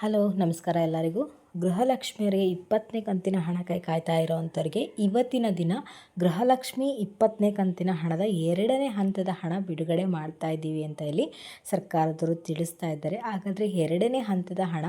Hello, ನಮಸ್ಕಾರ ಎಲ್ಲರಿಗೂ. ಗೃಹಲಕ್ಷ್ಮಿಯರಿಗೆ ಇಪ್ಪತ್ತನೇ ಕಂತಿನ ಹಣ ಕೈ ಕಾಯ್ತಾ ಇರೋವಂಥವ್ರಿಗೆ ಇವತ್ತಿನ ದಿನ ಗೃಹಲಕ್ಷ್ಮಿ ಇಪ್ಪತ್ತನೇ ಕಂತಿನ ಹಣದ ಎರಡನೇ ಹಂತದ ಹಣ ಬಿಡುಗಡೆ ಮಾಡ್ತಾ ಇದ್ದೀವಿ ಅಂತ ಇಲ್ಲಿ ಸರ್ಕಾರದವರು ತಿಳಿಸ್ತಾ ಇದ್ದಾರೆ. ಹಾಗಾದರೆ ಎರಡನೇ ಹಂತದ ಹಣ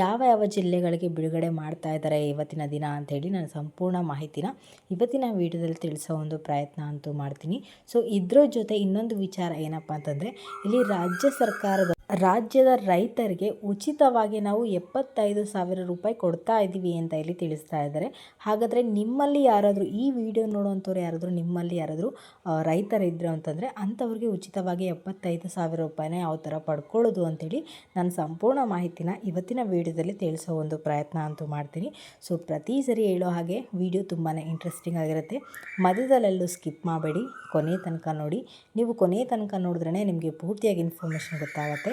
ಯಾವ ಯಾವ ಜಿಲ್ಲೆಗಳಿಗೆ ಬಿಡುಗಡೆ ಮಾಡ್ತಾ ಇದ್ದಾರೆ ಇವತ್ತಿನ ದಿನ ಅಂಥೇಳಿ ನಾನು ಸಂಪೂರ್ಣ ಮಾಹಿತಿನ ಇವತ್ತಿನ ವಿಡಿಯೋದಲ್ಲಿ ತಿಳಿಸೋ ಒಂದು ಪ್ರಯತ್ನ ಅಂತೂ ಮಾಡ್ತೀನಿ. ಸೊ ಇದ್ರ ಜೊತೆ ಇನ್ನೊಂದು ವಿಚಾರ ಏನಪ್ಪ ಅಂತಂದರೆ, ಇಲ್ಲಿ ರಾಜ್ಯ ಸರ್ಕಾರದ ರಾಜ್ಯದ ರೈತರಿಗೆ ಉಚಿತವಾಗಿ ನಾವು ಎಪ್ಪತ್ತೈದು ಸಾವಿರ ರೂಪಾಯಿ ಕೊಡ್ತಾ ಇದ್ದೀವಿ ಅಂತ ಇಲ್ಲಿ ತಿಳಿಸ್ತಾ ಇದ್ದಾರೆ. ಹಾಗಾದರೆ ನಿಮ್ಮಲ್ಲಿ ಯಾರಾದರೂ ಈ ವಿಡಿಯೋ ನೋಡುವಂಥವ್ರು ಯಾರಾದರೂ, ನಿಮ್ಮಲ್ಲಿ ಯಾರಾದರೂ ರೈತರಿದ್ದರು ಅಂತಂದರೆ ಅಂಥವ್ರಿಗೆ ಉಚಿತವಾಗಿ ಎಪ್ಪತ್ತೈದು ಸಾವಿರ ರೂಪಾಯಿನ ಯಾವ ಥರ ಪಡ್ಕೊಳ್ಳೋದು ಅಂತೇಳಿ ನಾನು ಸಂಪೂರ್ಣ ಮಾಹಿತಿನ ಇವತ್ತಿನ ವಿಡಿಯೋದಲ್ಲಿ ತಿಳಿಸೋ ಒಂದು ಪ್ರಯತ್ನ ಅಂತೂ ಮಾಡ್ತೀನಿ. ಸೊ, ಪ್ರತಿ ಸರಿ ಹೇಳೋ ಹಾಗೆ ವಿಡಿಯೋ ತುಂಬಾ ಇಂಟ್ರೆಸ್ಟಿಂಗ್ ಆಗಿರುತ್ತೆ. ಮಧ್ಯದಲ್ಲೆಲ್ಲೂ ಸ್ಕಿಪ್ ಮಾಡಬೇಡಿ. ಕೊನೆ ತನಕ ನೋಡಿ. ನೀವು ಕೊನೆ ತನಕ ನೋಡಿದ್ರೆ ನಿಮಗೆ ಪೂರ್ತಿಯಾಗಿ ಇನ್ಫಾರ್ಮೇಷನ್ ಗೊತ್ತಾಗುತ್ತೆ.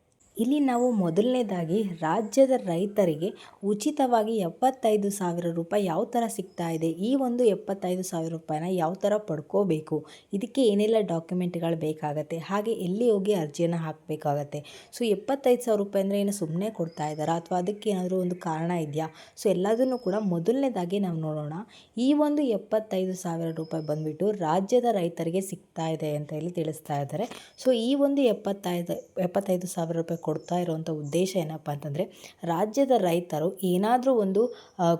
ಇಲ್ಲಿ ನಾವು ಮೊದಲನೇದಾಗಿ ರಾಜ್ಯದ ರೈತರಿಗೆ ಉಚಿತವಾಗಿ ಎಪ್ಪತ್ತೈದು ಸಾವಿರ ರೂಪಾಯಿ ಯಾವ ಥರ ಸಿಗ್ತಾ ಇದೆ? ಈ ಒಂದು ಎಪ್ಪತ್ತೈದು ಸಾವಿರ ರೂಪಾಯಿನ ಯಾವ ಥರ ಪಡ್ಕೋಬೇಕು? ಇದಕ್ಕೆ ಏನೆಲ್ಲ ಡಾಕ್ಯುಮೆಂಟ್ಗಳು ಬೇಕಾಗತ್ತೆ? ಹಾಗೆ ಎಲ್ಲಿ ಹೋಗಿ ಅರ್ಜಿಯನ್ನು ಹಾಕಬೇಕಾಗತ್ತೆ? ಸೊ, ಎಪ್ಪತ್ತೈದು ಸಾವಿರ ರೂಪಾಯಿ ಅಂದರೆ ಏನು ಸುಮ್ಮನೆ ಕೊಡ್ತಾ ಇದ್ದಾರಾ? ಅಥವಾ ಅದಕ್ಕೆ ಏನಾದರೂ ಒಂದು ಕಾರಣ ಇದೆಯಾ? ಸೊ, ಎಲ್ಲದನ್ನು ಕೂಡ ಮೊದಲನೇದಾಗಿ ನಾವು ನೋಡೋಣ. ಈ ಒಂದು ಎಪ್ಪತ್ತೈದು ಸಾವಿರ ರೂಪಾಯಿ ಬಂದುಬಿಟ್ಟು ರಾಜ್ಯದ ರೈತರಿಗೆ ಸಿಗ್ತಾ ಇದೆ ಅಂತ ಹೇಳಿ ತಿಳಿಸ್ತಾ ಇದ್ದಾರೆ. ಸೊ, ಈ ಒಂದು ಎಪ್ಪತ್ತೈದು ಎಪ್ಪತ್ತೈದು ಸಾವಿರ ರೂಪಾಯಿ ಕೊಡ್ತಾ ಇರುವಂಥ ಉದ್ದೇಶ ಏನಪ್ಪ ಅಂತಂದರೆ, ರಾಜ್ಯದ ರೈತರು ಏನಾದರೂ ಒಂದು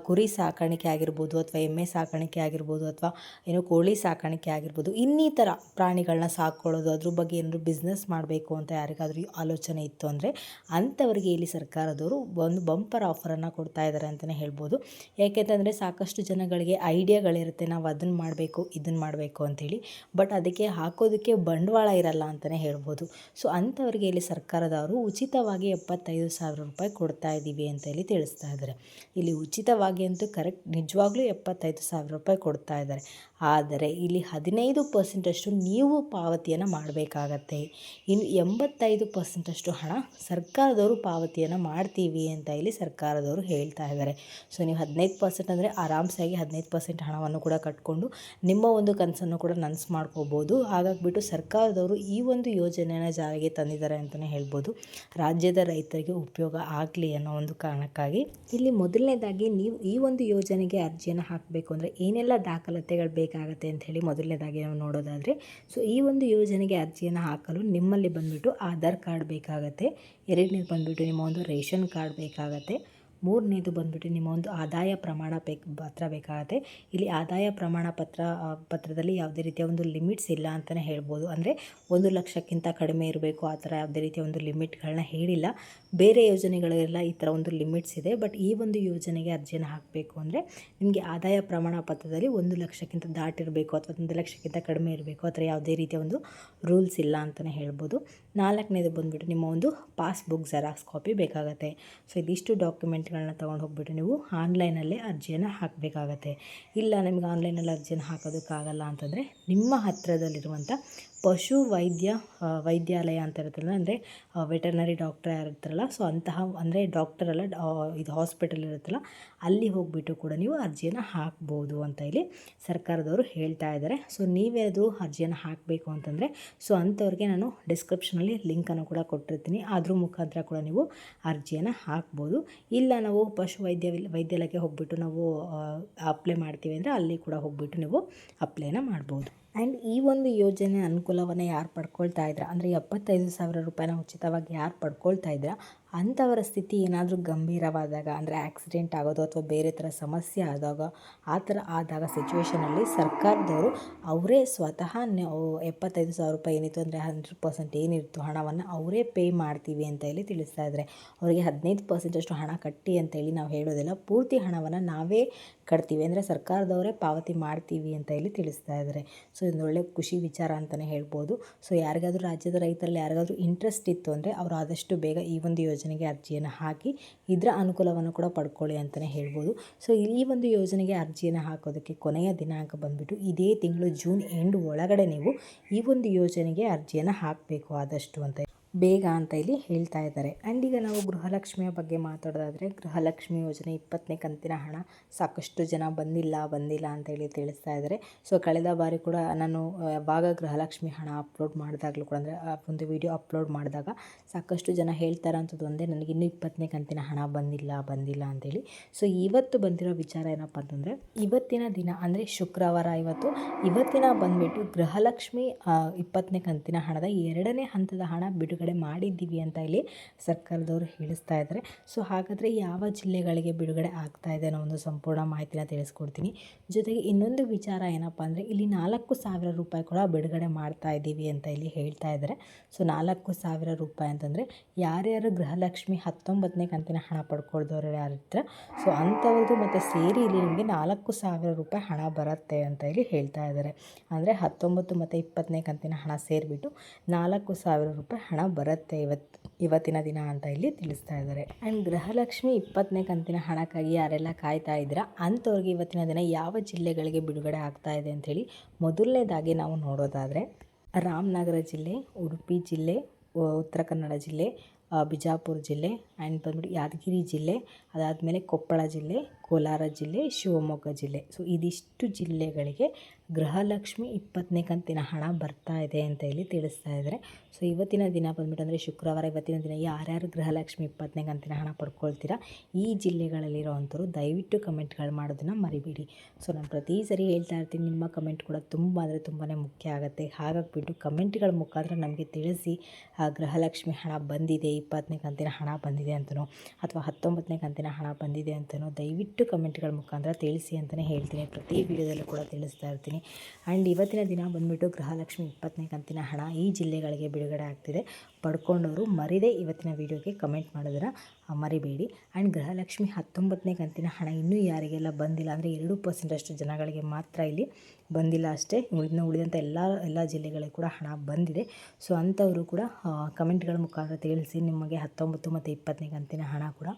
ಕುರಿ ಸಾಕಾಣಿಕೆ ಆಗಿರ್ಬೋದು ಅಥವಾ ಎಮ್ಮೆ ಸಾಕಾಣಿಕೆ ಆಗಿರ್ಬೋದು ಅಥವಾ ಏನು ಕೋಳಿ ಸಾಕಾಣಿಕೆ ಆಗಿರ್ಬೋದು, ಇನ್ನಿತರ ಪ್ರಾಣಿಗಳನ್ನ ಸಾಕೊಳ್ಳೋದು ಅದ್ರ ಬಗ್ಗೆ ಏನಾದರೂ ಬಿಸ್ನೆಸ್ ಮಾಡಬೇಕು ಅಂತ ಯಾರಿಗಾದರೂ ಆಲೋಚನೆ ಇತ್ತು ಅಂದರೆ, ಅಂಥವರಿಗೆ ಇಲ್ಲಿ ಸರ್ಕಾರದವರು ಒಂದು ಬಂಪರ್ ಆಫರನ್ನು ಕೊಡ್ತಾ ಇದ್ದಾರೆ ಅಂತಲೇ ಹೇಳ್ಬೋದು. ಯಾಕೆಂತಂದರೆ ಸಾಕಷ್ಟು ಜನಗಳಿಗೆ ಐಡಿಯಾಗಳಿರುತ್ತೆ, ನಾವು ಅದನ್ನು ಮಾಡಬೇಕು ಇದನ್ನು ಮಾಡಬೇಕು ಅಂಥೇಳಿ ಬಟ್ ಅದಕ್ಕೆ ಹಾಕೋದಕ್ಕೆ ಬಂಡವಾಳ ಇರಲ್ಲ ಅಂತಲೇ ಹೇಳ್ಬೋದು. ಸೊ ಅಂಥವರಿಗೆ ಇಲ್ಲಿ ಸರ್ಕಾರದವರು ಉಚಿತವಾಗಿ ಎಪ್ಪತ್ತೈದು ಸಾವಿರ ರೂಪಾಯಿ ಕೊಡ್ತಾ ಇದ್ದೀವಿ ಅಂತ ಹೇಳಿ ತಿಳಿಸ್ತಾ ಇದ್ದಾರೆ. ಇಲ್ಲಿ ಉಚಿತವಾಗಿ ಅಂತೂ ಕರೆಕ್ಟ್ ನಿಜವಾಗ್ಲೂ ಎಪ್ಪತ್ತೈದು ಸಾವಿರ ರೂಪಾಯಿ ಕೊಡ್ತಾ ಇದ್ದಾರೆ. ಆದರೆ ಇಲ್ಲಿ ಹದಿನೈದು ಪರ್ಸೆಂಟಷ್ಟು ನೀವು ಪಾವತಿಯನ್ನು ಮಾಡಬೇಕಾಗತ್ತೆ. ಇನ್ನು ಎಂಬತ್ತೈದು ಪರ್ಸೆಂಟಷ್ಟು ಹಣ ಸರ್ಕಾರದವರು ಪಾವತಿಯನ್ನು ಮಾಡ್ತೀವಿ ಅಂತ ಇಲ್ಲಿ ಸರ್ಕಾರದವರು ಹೇಳ್ತಾ ಇದ್ದಾರೆ. ಸೊ ನೀವು ಹದಿನೈದು ಪರ್ಸೆಂಟ್ ಅಂದರೆ ಆರಾಮ್ಸಾಗಿ ಹದಿನೈದು ಪರ್ಸೆಂಟ್ ಹಣವನ್ನು ಕೂಡ ಕಟ್ಕೊಂಡು ನಿಮ್ಮ ಒಂದು ಕನಸನ್ನು ಕೂಡ ನನಸು ಮಾಡ್ಕೋಬೋದು. ಹಾಗಾಗಿಬಿಟ್ಟು ಸರ್ಕಾರದವರು ಈ ಒಂದು ಯೋಜನೆಯನ್ನು ಜಾರಿಗೆ ತಂದಿದ್ದಾರೆ ಅಂತಲೇ ಹೇಳ್ಬೋದು. ರಾಜ್ಯದ ರೈತರಿಗೆ ಉಪಯೋಗ ಆಗಲಿ ಅನ್ನೋ ಒಂದು ಕಾರಣಕ್ಕಾಗಿ ಇಲ್ಲಿ ಮೊದಲನೇದಾಗಿ ನೀವು ಈ ಒಂದು ಯೋಜನೆಗೆ ಅರ್ಜಿಯನ್ನು ಹಾಕಬೇಕು ಅಂದರೆ ಏನೆಲ್ಲ ದಾಖಲಾತಿಗಳು ಬೇಕಾಗುತ್ತೆ ಅಂತ ಹೇಳಿ ಮೊದಲನೇದಾಗಿ ನಾವು ನೋಡೋದಾದರೆ ಸೊ ಈ ಒಂದು ಯೋಜನೆಗೆ ಅರ್ಜಿಯನ್ನು ಹಾಕಲು ನಿಮ್ಮಲ್ಲಿ ಬಂದುಬಿಟ್ಟು ಆಧಾರ್ ಕಾರ್ಡ್ ಬೇಕಾಗುತ್ತೆ, ಎರಡನೇದು ಬಂದುಬಿಟ್ಟು ನಿಮ್ಮ ಒಂದು ರೇಷನ್ ಕಾರ್ಡ್ ಬೇಕಾಗತ್ತೆ ಮೂರನೇದು ಬಂದುಬಿಟ್ಟು ನಿಮ್ಮ ಒಂದು ಆದಾಯ ಪ್ರಮಾಣ ಬೇಕು ಪತ್ರ ಬೇಕಾಗುತ್ತೆ. ಇಲ್ಲಿ ಆದಾಯ ಪ್ರಮಾಣ ಪತ್ರ ಪತ್ರದಲ್ಲಿ ಯಾವುದೇ ರೀತಿಯ ಒಂದು ಲಿಮಿಟ್ಸ್ ಇಲ್ಲ ಅಂತಲೇ ಹೇಳ್ಬೋದು. ಅಂದರೆ ಒಂದು ಲಕ್ಷಕ್ಕಿಂತ ಕಡಿಮೆ ಇರಬೇಕು, ಆ ಥರ ಯಾವುದೇ ರೀತಿಯ ಒಂದು ಲಿಮಿಟ್ಗಳನ್ನ ಹೇಳಿಲ್ಲ. ಬೇರೆ ಯೋಜನೆಗಳಿಗೆಲ್ಲ ಈ ಥರ ಒಂದು ಲಿಮಿಟ್ಸ್ ಇದೆ. ಬಟ್ ಈ ಒಂದು ಯೋಜನೆಗೆ ಅರ್ಜಿಯನ್ನು ಹಾಕಬೇಕು ಅಂದರೆ ನಿಮಗೆ ಆದಾಯ ಪ್ರಮಾಣ ಪತ್ರದಲ್ಲಿ ಒಂದು ಲಕ್ಷಕ್ಕಿಂತ ದಾಟಿರಬೇಕು ಅಥವಾ ಒಂದು ಲಕ್ಷಕ್ಕಿಂತ ಕಡಿಮೆ ಇರಬೇಕು. ಆ ಥರ ಯಾವುದೇ ರೀತಿಯ ಒಂದು ರೂಲ್ಸ್ ಇಲ್ಲ ಅಂತಲೇ ಹೇಳ್ಬೋದು. ನಾಲ್ಕನೇದು ಬಂದುಬಿಟ್ಟು ನಿಮ್ಮ ಒಂದು ಪಾಸ್ಬುಕ್ ಜೆರಾಕ್ಸ್ ಕಾಪಿ ಬೇಕಾಗುತ್ತೆ. ಸೊ, ಇದಿಷ್ಟು ಡಾಕ್ಯುಮೆಂಟ್ಗಳನ್ನ ತೊಗೊಂಡು ಹೋಗ್ಬಿಟ್ಟು ನೀವು ಆನ್ಲೈನಲ್ಲೇ ಅರ್ಜಿಯನ್ನು ಹಾಕಬೇಕಾಗತ್ತೆ. ಇಲ್ಲ, ನಿಮ್ಗೆ ಆನ್ಲೈನಲ್ಲಿ ಅರ್ಜಿಯನ್ನು ಹಾಕೋದಕ್ಕಾಗಲ್ಲ ಅಂತಂದರೆ ನಿಮ್ಮ ಹತ್ತಿರದಲ್ಲಿರುವಂಥ ಪಶು ವೈದ್ಯ ವೈದ್ಯಾಲಯ ಅಂತ ಇರುತ್ತಲ್ಲ, ಅಂದರೆ ವೆಟರ್ನರಿ ಡಾಕ್ಟರ್ ಯಾರು ಇರ್ತಾರಲ್ಲ ಸೊ ಅಂತಹ, ಅಂದರೆ, ಡಾಕ್ಟರ್ ಅಲ್ಲ ಇದು ಹಾಸ್ಪಿಟಲ್ ಇರುತ್ತಲ್ಲ, ಅಲ್ಲಿ ಹೋಗಿಬಿಟ್ಟು ಕೂಡ ನೀವು ಅರ್ಜಿಯನ್ನು ಹಾಕ್ಬೋದು ಅಂತ ಇಲ್ಲಿ ಸರ್ಕಾರದವರು ಹೇಳ್ತಾ ಇದ್ದಾರೆ. ಸೊ ನೀವೇನಾದರೂ ಅರ್ಜಿಯನ್ನು ಹಾಕಬೇಕು ಅಂತಂದರೆ, ಸೊ ಅಂಥವ್ರಿಗೆ ನಾನು ಡಿಸ್ಕ್ರಿಪ್ಷನಲ್ಲಿ ಲಿಂಕನ್ನು ಕೂಡ ಕೊಟ್ಟಿರ್ತೀನಿ. ಅದ್ರ ಮುಖಾಂತರ ಕೂಡ ನೀವು ಅರ್ಜಿಯನ್ನು ಹಾಕ್ಬೋದು. ಇಲ್ಲ ನಾವು ಪಶು ವೈದ್ಯ, ವೈದ್ಯಾಲಯಕ್ಕೆ ಹೋಗ್ಬಿಟ್ಟು ನಾವು ಅಪ್ಲೈ ಮಾಡ್ತೀವಿ ಅಂದರೆ ಅಲ್ಲಿ ಕೂಡ ಹೋಗ್ಬಿಟ್ಟು ನೀವು ಅಪ್ಲೈನ ಮಾಡ್ಬೋದು. ಆ್ಯಂಡ್ ಈ ಒಂದು ಯೋಜನೆ ಅನುಕೂಲವನ್ನು ಯಾರು ಪಡ್ಕೊಳ್ತಾ ಇದ್ದೀರಾ ಅಂದರೆ ಎಪ್ಪತ್ತೈದು ಸಾವಿರ ರೂಪಾಯಿನ ಉಚಿತವಾಗಿ ಯಾರು ಪಡ್ಕೊಳ್ತಾ ಇದ್ದೀರಾ ಅಂಥವರ ಸ್ಥಿತಿ ಏನಾದರೂ ಗಂಭೀರವಾದಾಗ, ಅಂದರೆ ಆಕ್ಸಿಡೆಂಟ್ ಆಗೋದು ಅಥವಾ ಬೇರೆ ಥರ ಸಮಸ್ಯೆ ಆದಾಗ, ಆ ಥರ ಆದಾಗ ಸಿಚುವೇಷನಲ್ಲಿ ಸರ್ಕಾರದವರು ಅವರೇ ಸ್ವತಃ ಎಪ್ಪತ್ತೈದು ಸಾವಿರ ರೂಪಾಯಿ ಏನಿತ್ತು ಅಂದರೆ ಹಂಡ್ರೆಡ್ ಪರ್ಸೆಂಟ್ ಏನಿತ್ತು ಹಣವನ್ನು ಅವರೇ ಪೇ ಮಾಡ್ತೀವಿ ಅಂತ ಹೇಳಿ ತಿಳಿಸ್ತಾ ಇದ್ದಾರೆ ಅವರಿಗೆ ಹದಿನೈದು ಪರ್ಸೆಂಟಷ್ಟು ಹಣ ಕಟ್ಟಿ ಅಂತೇಳಿ ನಾವು ಹೇಳೋದಿಲ್ಲ. ಪೂರ್ತಿ ಹಣವನ್ನು ನಾವೇ ಕಟ್ತೀವಿ ಅಂದರೆ ಸರ್ಕಾರದವರೇ ಪಾವತಿ ಮಾಡ್ತೀವಿ ಅಂತ ಹೇಳಿ ತಿಳಿಸ್ತಾ ಇದ್ದಾರೆ ಸೊ ಒಳ್ಳೆ ಖುಷಿ ವಿಚಾರ ಅಂತಲೇ ಹೇಳ್ಬೋದು. ಸೊ ಯಾರಿಗಾದರೂ ರಾಜ್ಯದ ರೈತರಲ್ಲಿ ಯಾರಿಗಾದರೂ ಇಂಟ್ರೆಸ್ಟ್ ಇತ್ತು ಅಂದರೆ ಅವರು ಆದಷ್ಟು ಬೇಗ ಈ ಒಂದು ಯೋಜನೆಗೆ ಅರ್ಜಿಯನ್ನು ಹಾಕಿ ಇದರ ಅನುಕೂಲವನ್ನು ಕೂಡ ಪಡ್ಕೊಳ್ಳಿ ಅಂತಲೇ ಹೇಳ್ಬೋದು. ಸೊ ಈ ಒಂದು ಯೋಜನೆಗೆ ಅರ್ಜಿಯನ್ನು ಹಾಕೋದಕ್ಕೆ ಕೊನೆಯ ದಿನಾಂಕ ಬಂದುಬಿಟ್ಟು ಇದೇ ತಿಂಗಳು ಜೂನ್ ಎಂಡ್ ಒಳಗಡೆ ನೀವು ಈ ಒಂದು ಯೋಜನೆಗೆ ಅರ್ಜಿಯನ್ನು ಹಾಕಬೇಕು ಆದಷ್ಟು ಅಂತ ಬೇಗ ಅಂತ ಇಲ್ಲಿ ಹೇಳ್ತಾ ಇದ್ದಾರೆ. ಆ್ಯಂಡ್ ಈಗ ನಾವು ಗೃಹಲಕ್ಷ್ಮಿಯ ಬಗ್ಗೆ ಮಾತಾಡೋದಾದರೆ, ಗೃಹಲಕ್ಷ್ಮಿ ಯೋಜನೆ ಇಪ್ಪತ್ತನೇ ಕಂತಿನ ಹಣ ಸಾಕಷ್ಟು ಜನ ಬಂದಿಲ್ಲ ಬಂದಿಲ್ಲ ಅಂತ ಹೇಳಿ ತಿಳಿಸ್ತಾ ಇದ್ದಾರೆ. ಸೊ ಕಳೆದ ಬಾರಿ ಕೂಡ ನಾನು ಯಾವಾಗ ಗೃಹಲಕ್ಷ್ಮಿ ಹಣ ಅಪ್ಲೋಡ್ ಮಾಡಿದಾಗಲೂ ಕೂಡ ಅಂದರೆ ಒಂದು ವಿಡಿಯೋ ಅಪ್ಲೋಡ್ ಮಾಡಿದಾಗ ಸಾಕಷ್ಟು ಜನ ಹೇಳ್ತಾರೆ ಅಂಥದ್ದು ಒಂದೇ, ನನಗೆ ಇನ್ನೂ ಇಪ್ಪತ್ತನೇ ಕಂತಿನ ಹಣ ಬಂದಿಲ್ಲ ಬಂದಿಲ್ಲ ಅಂತೇಳಿ ಸೊ ಇವತ್ತು ಬಂದಿರೋ ವಿಚಾರ ಏನಪ್ಪ ಅಂತಂದರೆ, ಇವತ್ತಿನ ದಿನ ಅಂದರೆ ಶುಕ್ರವಾರ ಇವತ್ತು, ಇವತ್ತಿನ ಬಂದುಬಿಟ್ಟು ಗೃಹಲಕ್ಷ್ಮಿ ಇಪ್ಪತ್ತನೇ ಕಂತಿನ ಹಣದ ಎರಡನೇ ಹಂತದ ಹಣ ಬಿಡುಗಡೆ ಮಾಡಿದ್ದೀವಿ ಅಂತ ಇಲ್ಲಿ ಸರ್ಕಾರದವರು ಹೇಳಿಸ್ತಾ ಇದ್ದಾರೆ. ಸೊ ಹಾಗಾದರೆ ಯಾವ ಜಿಲ್ಲೆಗಳಿಗೆ ಬಿಡುಗಡೆ ಆಗ್ತಾ ಇದೆ ಅನ್ನೋ ಒಂದು ಸಂಪೂರ್ಣ ಮಾಹಿತಿನ ತಿಳಿಸ್ಕೊಡ್ತೀನಿ. ಜೊತೆಗೆ ಇನ್ನೊಂದು ವಿಚಾರ ಏನಪ್ಪ ಅಂದರೆ ಇಲ್ಲಿ ನಾಲ್ಕು ಸಾವಿರ ರೂಪಾಯಿ ಕೂಡ ಬಿಡುಗಡೆ ಮಾಡ್ತಾ ಇದ್ದೀವಿ ಅಂತ ಇಲ್ಲಿ ಹೇಳ್ತಾ ಇದ್ದಾರೆ. ಸೊ ನಾಲ್ಕು ಸಾವಿರ ರೂಪಾಯಿ ಅಂತಂದರೆ ಯಾರ್ಯಾರು ಗೃಹಲಕ್ಷ್ಮಿ ಹತ್ತೊಂಬತ್ತನೇ ಕಂತಿನ ಹಣ ಪಡ್ಕೊಳ್ದವ್ರು ಯಾರಿರ್ತಾರೆ ಸೊ ಅಂಥವ್ರದ್ದು ಮತ್ತು ಸೇರಿ ಇಲ್ಲಿ ನಿಮಗೆ ನಾಲ್ಕು ಸಾವಿರ ರೂಪಾಯಿ ಹಣ ಬರುತ್ತೆ ಅಂತ ಇಲ್ಲಿ ಹೇಳ್ತಾ ಇದ್ದಾರೆ. ಅಂದರೆ ಹತ್ತೊಂಬತ್ತು ಮತ್ತು ಇಪ್ಪತ್ತನೇ ಕಂತಿನ ಹಣ ಸೇರಿಬಿಟ್ಟು ನಾಲ್ಕು ಸಾವಿರ ರೂಪಾಯಿ ಹಣ ಬರುತ್ತೆ ಇವತ್ತು ಇವತ್ತಿನ ದಿನ ಅಂತ ಇಲ್ಲಿ ತಿಳಿಸ್ತಾ ಇದ್ದಾರೆ. ಆ್ಯಂಡ್ ಗೃಹಲಕ್ಷ್ಮಿ ಇಪ್ಪತ್ತನೇ ಕಂತಿನ ಹಣಕ್ಕಾಗಿ ಯಾರೆಲ್ಲ ಕಾಯ್ತಾ ಇದ್ದೀರಾ? ಅಂಥವ್ರಿಗೆ ಇವತ್ತಿನ ದಿನ ಯಾವ ಜಿಲ್ಲೆಗಳಿಗೆ ಬಿಡುಗಡೆ ಆಗ್ತಾ ಇದೆ ಅಂಥೇಳಿ ಮೊದಲನೇದಾಗಿ ನಾವು ನೋಡೋದಾದರೆ ರಾಮನಗರ ಜಿಲ್ಲೆ, ಉಡುಪಿ ಜಿಲ್ಲೆ ಉತ್ತರ ಕನ್ನಡ ಜಿಲ್ಲೆ ಬಿಜಾಪುರ ಜಿಲ್ಲೆ ಆ್ಯಂಡ್ ಬಂದ್ಬಿಟ್ಟು ಯಾದಗಿರಿ ಜಿಲ್ಲೆ, ಅದಾದಮೇಲೆ ಕೊಪ್ಪಳ ಜಿಲ್ಲೆ ಕೋಲಾರ ಜಿಲ್ಲೆ, ಶಿವಮೊಗ್ಗ ಜಿಲ್ಲೆ. ಸೊ ಇದಿಷ್ಟು ಜಿಲ್ಲೆಗಳಿಗೆ ಗೃಹಲಕ್ಷ್ಮಿ ಇಪ್ಪತ್ತನೇ ಕಂತಿನ ಹಣ ಬರ್ತಾ ಇದೆ ಅಂತ ಹೇಳಿ ತಿಳಿಸ್ತಾ ಇದ್ದಾರೆ ಸೊ ಇವತ್ತಿನ ದಿನ ಬಂದ್ಬಿಟ್ಟು ಅಂದರೆ ಶುಕ್ರವಾರ ಇವತ್ತಿನ ದಿನ ಯಾರ್ಯಾರು ಗೃಹಲಕ್ಷ್ಮಿ ಇಪ್ಪತ್ತನೇ ಕಂತಿನ ಹಣ ಪಡ್ಕೊಳ್ತೀರಾ ಈ ಜಿಲ್ಲೆಗಳಲ್ಲಿರೋ ಅಂಥವ್ರು ದಯವಿಟ್ಟು ಕಮೆಂಟ್ಗಳು ಮಾಡೋದನ್ನು ಮರಿಬೇಡಿ. ಸೊ ನಾನು ಪ್ರತಿ ಸರಿ ಹೇಳ್ತಾ ಇರ್ತೀನಿ, ನಿಮ್ಮ ಕಮೆಂಟ್ ಕೂಡ ತುಂಬ ಅಂದರೆ ತುಂಬಾ ಮುಖ್ಯ ಆಗುತ್ತೆ. ಹಾಗಾಗಿಬಿಟ್ಟು ಕಮೆಂಟ್ಗಳ ಮುಖಾಂತರ ನಮಗೆ ತಿಳಿಸಿ, ಆ ಗೃಹಲಕ್ಷ್ಮಿ ಹಣ ಬಂದಿದೆ, ಇಪ್ಪತ್ತನೇ ಕಂತಿನ ಹಣ ಬಂದಿದೆ ಅಂತನೋ ಅಥವಾ ಹತ್ತೊಂಬತ್ತನೇ ಕಂತಿನ ಹಣ ಬಂದಿದೆ ಅಂತನೋ ದಯವಿಟ್ಟು ಕಮೆಂಟ್ಗಳ ಮುಖಾಂತರ ತಿಳಿಸಿ ಅಂತಲೇ ಹೇಳ್ತೀನಿ. ಪ್ರತಿ ವಿಡಿಯೋದಲ್ಲೂ ಕೂಡ ತಿಳಿಸ್ತಾ ಇರ್ತೀನಿ. ಆ್ಯಂಡ್ ಇವತ್ತಿನ ದಿನ ಬಂದುಬಿಟ್ಟು ಗೃಹಲಕ್ಷ್ಮಿ ಇಪ್ಪತ್ತನೇ ಕಂತಿನ ಹಣ ಈ ಜಿಲ್ಲೆಗಳಿಗೆ ಬಿಡುಗಡೆ ಆಗ್ತಿದೆ. ಪಡ್ಕೊಂಡವರು ಮರಿದೇ ಇವತ್ತಿನ ವಿಡಿಯೋಗೆ ಕಮೆಂಟ್ ಮಾಡೋದನ್ನು ಮರಿಬೇಡಿ. ಆ್ಯಂಡ್ ಗೃಹಲಕ್ಷ್ಮಿ ಹತ್ತೊಂಬತ್ತನೇ ಕಂತಿನ ಹಣ ಇನ್ನೂ ಯಾರಿಗೆಲ್ಲ ಬಂದಿಲ್ಲ ಅಂದರೆ ಎರಡು ಪರ್ಸೆಂಟಷ್ಟು ಜನಗಳಿಗೆ ಮಾತ್ರ ಇಲ್ಲಿ ಬಂದಿಲ್ಲ ಅಷ್ಟೇ. ಉಳಿದ ಉಳಿದಂಥ ಎಲ್ಲ ಎಲ್ಲ ಜಿಲ್ಲೆಗಳಿಗೆ ಕೂಡ ಹಣ ಬಂದಿದೆ. ಸೊ ಅಂಥವರು ಕೂಡ ಕಮೆಂಟ್ಗಳ ಮುಖಾಂತರ ತಿಳಿಸಿ ನಿಮಗೆ ಹತ್ತೊಂಬತ್ತು ಮತ್ತು ಇಪ್ಪತ್ತನೇ ಕಂತಿನ ಹಣ ಕೂಡ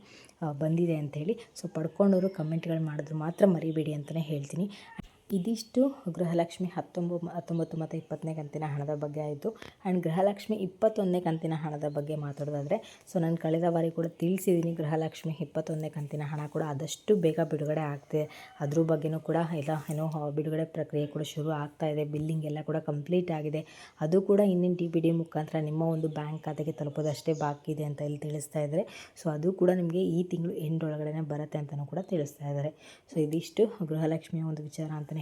ಬಂದಿದೆ ಬಂದಿದೆ ಅಂಥೇಳಿ ಸೊ ಪಡ್ಕೊಂಡವರು ಕಮೆಂಟ್ಗಳು ಮಾಡಿದ್ರು ಮಾತ್ರ ಮರಿಬೇಡಿ ಅಂತಲೇ ಹೇಳ್ತೀನಿ. ಇದಿಷ್ಟು ಗೃಹಲಕ್ಷ್ಮಿ ಹತ್ತೊಂಬತ್ತು ಹತ್ತೊಂಬತ್ತು ಮತ್ತು ಇಪ್ಪತ್ತನೇ ಕಂತಿನ ಹಣದ ಬಗ್ಗೆ ಆಯಿತು. ಆ್ಯಂಡ್ ಗೃಹಲಕ್ಷ್ಮಿ ಇಪ್ಪತ್ತೊಂದನೇ ಕಂತಿನ ಹಣದ ಬಗ್ಗೆ ಮಾತಾಡೋದಾದರೆ, ಸೊ ನಾನು ಕಳೆದ ಬಾರಿ ಕೂಡ ತಿಳಿಸಿದ್ದೀನಿ ಗೃಹಲಕ್ಷ್ಮಿ ಇಪ್ಪತ್ತೊಂದನೇ ಕಂತಿನ ಹಣ ಕೂಡ ಆದಷ್ಟು ಬೇಗ ಬಿಡುಗಡೆ ಆಗ್ತಿದೆ ಅದ್ರ ಬಗ್ಗೆನೂ ಕೂಡ ಎಲ್ಲ ಏನೋ ಬಿಡುಗಡೆ ಪ್ರಕ್ರಿಯೆ ಕೂಡ ಶುರು ಆಗ್ತಾ ಇದೆ. ಬಿಲ್ಲಿಂಗ್ ಎಲ್ಲ ಕೂಡ ಕಂಪ್ಲೀಟ್ ಆಗಿದೆ. ಅದು ಕೂಡ ಇನ್ನಿನ ಟಿ ಬಿ ಡಿ ಮುಖಾಂತರ ನಿಮ್ಮ ಒಂದು ಬ್ಯಾಂಕ್ ಖಾತೆಗೆ ತಲುಪೋದಷ್ಟೇ ಬಾಕಿ ಇದೆ ಅಂತ ಇಲ್ಲಿ ತಿಳಿಸ್ತಾ ಇದ್ದಾರೆ. ಸೊ ಅದು ಕೂಡ ನಿಮಗೆ ಈ ತಿಂಗಳು ಎಂಡ್ ಒಳಗಡೆ ಬರುತ್ತೆ ಅಂತಲೂ ಕೂಡ ತಿಳಿಸ್ತಾ ಇದ್ದಾರೆ. ಸೊ ಇದಿಷ್ಟು ಗೃಹಲಕ್ಷ್ಮಿಯ ಒಂದು ವಿಚಾರ ಅಂತಲೇ